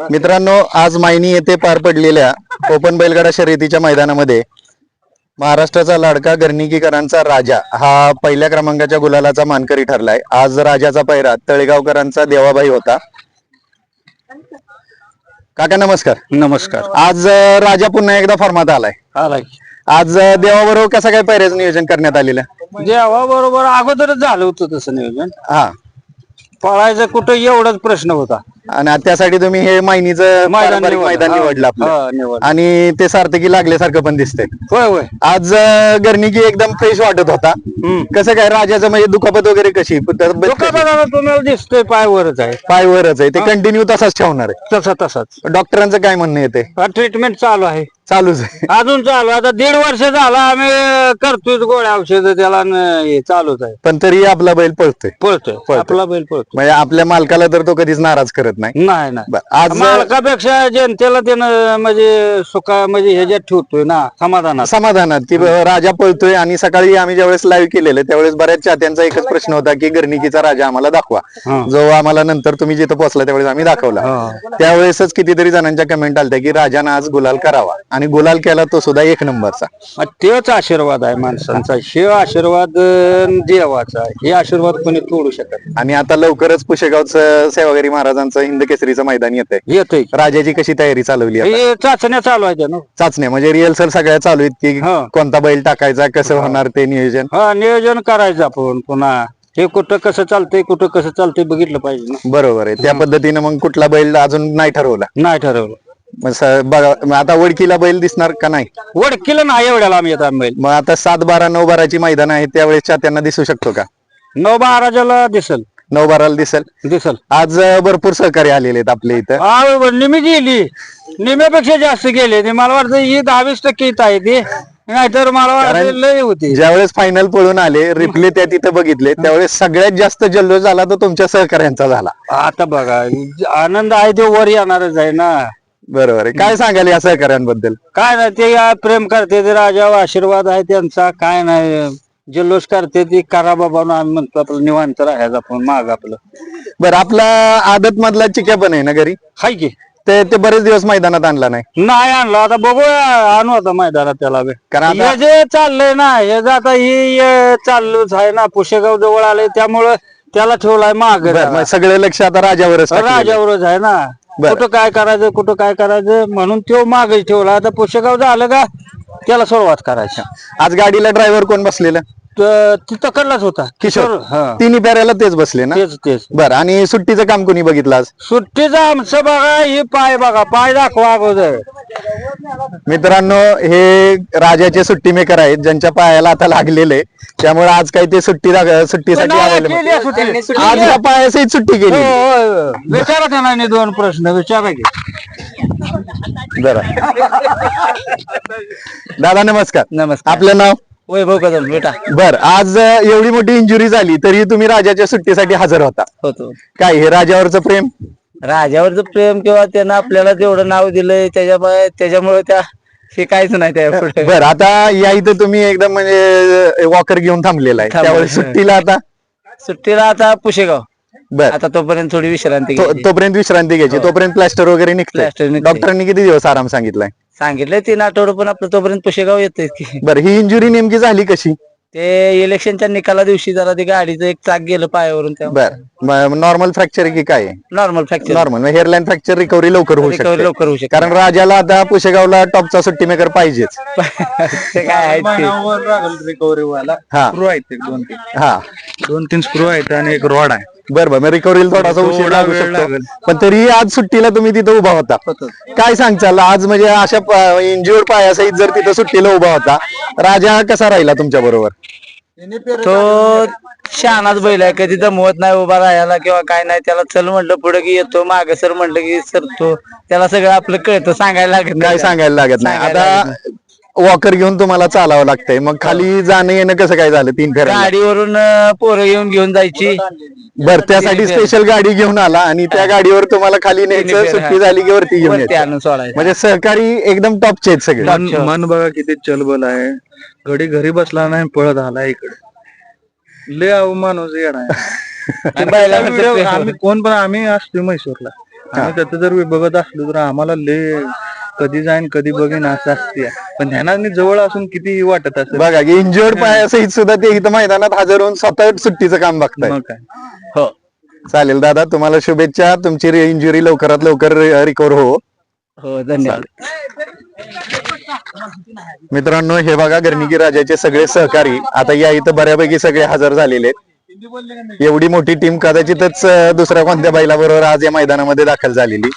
मित्रांनो आज मायनी येथे पार पडलेल्या ओपन बैलगाडा शर्यतीच्या मैदानामध्ये महाराष्ट्राचा लाडका गर्निकीकरांचा राजा हा पहिल्या क्रमांकाच्या गुलालाचा मानकरी ठरलाय. आज राजाचा पैरा तळेगावकरांचा देवाबाई होता. काका नमस्कार. नमस्कार. आज राजा पुन्हा एकदा फॉर्मात आलाय. आलाय आज देवाबरोबर कसं काय पैऱ्याचं नियोजन करण्यात आलेलं? जेव्हा बरोबर अगोदरच झालं होतं तसं नियोजन. हा. पळायचं कुठं एवढाच प्रश्न होता. आणि त्यासाठी तुम्ही हे मायनीचं पारंपरिक मैदान हा, निवडलं आपलं. निवडलं. आणि ते सार्थकी लागल्यासारखं पण दिसतंय. होय होय. आज अं, गर्निकी एकदम फ्रेश वाटत होता. कसं काय राजाचं म्हणजे दुखापत वगैरे कशी? तब्येत कशी? दुकानाला तुम्हाला दिसतोय पायवरच आहे. पाय वरच आहे. ते कंटिन्यू तसाच ठेवणार आहे. तसा तसाच. डॉक्टरांचं काय म्हणणं येते ट्रीटमेंट चालू आहे. चालूच आहे. अजून चालू. आहे. आता दीड वर्ष झाला आम्ही करतोय गोळ्या औषध त्याला न- हे चालूच आहे. पण तरी आपला बैल पळतोय. पळतोय. आपला बैल पळतोय. म्हणजे आपल्या मालकाला तर तो कधीच नाराज करत नाही. नाही नाही. बरं, आज मालकापेक्षा जनतेला त्यानं म्हणजे सुखा म्हणजे ह्याच्यात ठेवतोय ना समाधानात. समाधानात. की राजा पळतोय आणि सकाळी आम्ही ज्यावेळेस लाईव्ह केलेलं त्यावेळेस बऱ्याच चाहत्यांचा एकच प्रश्न होता की गर्निकीचा राजा आम्हाला दाखवा. हा. जो आम्हाला नंतर तुम्ही जिथं पोहोचला त्यावेळेस आम्ही दाखवला. त्यावेळेसच कितीतरी जणांच्या कमेंट आलत्या की राजानं आज गुलाल करावा. आणि गुलाल केला तो सुद्धा एक नंबरचा. मग तेच आशीर्वाद आहे माणसांचा. हे आशीर्वाद अं, देवाचा हे आशीर्वाद कोणी तोडू शकत. आणि आता लवकरच पुशेगावचं सेवागिरी महाराजांचं हिंद केसरीचं मैदान येत आहे येतोय. राजाची कशी तयारी चालवली आता? हे चाचण्या चालू आहेत ना. चाचण्या म्हणजे रिहर्सल सगळ्या चालू आहेत की हा. कोणता बैल टाकायचा कसं होणार ते नियोजन? हा नियोजन करायचं आपण पुन्हा. हे कुठं कसं चालतंय कुठं कसं चालतंय बघितलं पाहिजे ना. बरोबर आहे. त्या पद्धतीनं मग कुठला बैल अजून नाही ठरवला? नाही ठरवलं. मग स- बघा मग आता वडकीला बैल दिसणार का नाही? वडकीला नाही एवढ्याला आम्ही येतात बैल. मग आता सात बारा नऊ बाराची मैदान आहेत त्यावेळेस त्यांना दिसू शकतो का? नऊ महाराजाला दिसल. नऊ बाराला दिसेल? दिसल. आज अं, भरपूर सहकार्य आलेले आहेत आपल्या इथं. हा निमी गेली. निम्यापेक्षा जास्त गेले. ते मला वाटतं ही दहावीस टक्के इथं आहे ते. नाहीतर मला वाटतं लय होती. ज्यावेळेस फायनल पळून आले रिप्ले त्या तिथं बघितले त्यावेळेस सगळ्यात जास्त जल्लोष झाला तो तुमच्या सहकार्यांचा झाला. आता बघा आनंद आहे ते वर येणारच आहे ना. बरोबर आहे. काय सांगाल या सहकार्यांबद्दल काय नाही ते या प्रेम करते ते राजावर आशीर्वाद आहे त्यांचा. काय नाही जल्लोष करते ती. करा बाबा आम्ही म्हणतो आपलं निवांत राहायचं आपण माग आपलं. बरं आपला आदत मधला चिक्या पण आहे ना घरी? हाय की. ते ते बरेच दिवस मैदानात आणला नाही. नाही आणलं. आता बघूया आणू आता मैदानात त्याला बी. कारण आता- हे जे चाललंय ना हे जे आता ही अं, चालूच आहे ना पुशेगाव जवळ आले त्यामुळं त्याला ठेवलाय माग. बरं, मग सगळं लक्ष आता राजावरच टाकलेलं आहे. राजावरच आहे ना. बरं. कुठं काय करायचं कुठं काय करायचं म्हणून तो मागच ठेवला. आता पुशेगाव झालं का त्याला सुरुवात करायची. आज गाडीला ड्रायव्हर कोण बसलेलं? तर तिथं कडलाच होता. किशोर. हा. तिन्ही पेऱ्याला तेच बसले ना? तेच तेच. बरं आणि सुट्टीचं काम कोणी बघितलं आज? सुट्टीचा आमचं बघा ही पाय बघा पाय दाखवा अगोदर. मित्रांनो हे राजाचे सुट्टी मेकर आहेत ज्यांच्या पायाला आता लागलेले त्यामुळे आज काही ते सुट्टी सुट्टीसाठी. केली आहे सुट्टी. आज या पायासहित सुट्टी हो, केली. हो, हो. विचारा त्यांना नाही दोन प्रश्न विचारा की. जरा दादा नमस्कार. नमस्कार. आपलं नाव? वैभव कदम बेटा. बर आज अं, एवढी मोठी इंजुरी झाली तरी तुम्ही राजाच्या सुट्टीसाठी हजर होता. होतो. काय हे राजावरचं प्रेम? राजावरचं प्रेम किंवा त्यानं आपल्याला जेवढं नाव दिलंय त्याच्यामुळे त्याच्यामुळे त्या हे काहीच नाही त्या पुढे. बर आता या इथं तुम्ही एकदम म्हणजे वॉकर घेऊन थांबलेला आहे. त्यावेळेस सुट्टीला आता? सुट्टीला आता पुशेगाव. बर. आता तोपर्यंत थोडी विश्रांती तो- घ्यायची. तोपर्यंत विश्रांती घ्यायची. तोपर्यंत प्लास्टर वगैरे निघतंय. निघतंय. डॉक्टरांनी किती दिवस आराम सांगितलाय? सांगितलंय तीन आठवडं पण आपलं तोपर्यंत पुशेगाव येतोय की. बरं ही इंजुरी नेमकी झाली कशी? ते इलेक्शनच्या निकाला दिवशी जरा ते गाडीचं एक चाक गेलं पायावरून त्या बर. नॉर्मल फ्रॅक्चर की काय? Normal fracture normal hairline fracture recovery लवकर होऊ रिकव्हरी शकते. लवकर होऊ शकते. कारण राजाला आता पुशेगावला टॉपचा सुट्टी मेकर पाहिजेच. ते काय आहे ते. रिकव्हरी व्हायला. हा. स्क्रू आहेत एक दोन तीन. हा. दोन तीन स्क्रू आहेत आणि एक रॉड आहे. बर बर. रिकव्हरीला थोडासा उशीर थोडा लागू वेळ शकतो. लागेल. पण तरी आज सुट्टीला तुम्ही तिथं उभा होता. काय सांगचाल आज म्हणजे अशा इंजुअर्ड पायासहित जर तिथं सुट्टीला उभा होता राजा कसा राहिला तुमच्या बरोबर? तो शहाणाच बैल आहे कधी दमवत नाही उभा राहायला किंवा काय नाही त्याला चल म्हटलं पुढे की येतो माग सर म्हटलं की सरतो त्याला सगळं आपलं कळतं सांगायला लागत काय नाही. सांगायला लागत नाही. आता वॉकर घेऊन तुम्हाला चालावं लागतंय. मग खाली जाणं येणं कसं काय झालं तीन फेऱ्या गाडीवरून अं, पोरं येऊन घेऊन जायची. बर त्यासाठी स्पेशल गाडी घेऊन आला आणि त्या गाडीवर तुम्हाला खाली न्यायचं. सुट्टी झाली की वरती घेऊन वरती यायचं. आणून सोडायचं. म्हणजे सहकारी एकदम टॉपचे आहेत सगळे. मन मन बघा किती चलबल आहे. घडी घरी बसला नाही पळत आला इकडे. लय अहो माणूस येणार आणि बैलाला आम्ही कोण पण आम्ही असतो म्हैसूरला आम्ही त्याचं जर बघत असलो तर आम्हाला लय कधी जाईन कधी बघीन असं असते पण ध्यानाने जवळ असून किती वाटत असेल? बघा की इंजुअर्ड पायासहित सुद्धा ते इथं मैदानात हजर होऊन स्वतः सुट्टीचं काम बघताय मग काय. हो. चालेल दादा तुम्हाला शुभेच्छा. तुमची इंजुरी लवकरात लवकर रिकवर हो. हो धन्यवाद. मित्रांनो हे बघा गर्णिकी राजाचे सगळे सहकारी. आता या इथं बऱ्यापैकी सगळे हजर झालेले आहेत. एवढी मोठी टीम कदाचितच दुसऱ्या कोणत्या बैलाबरोबर आज या मैदानामध्ये दाखल झालेली.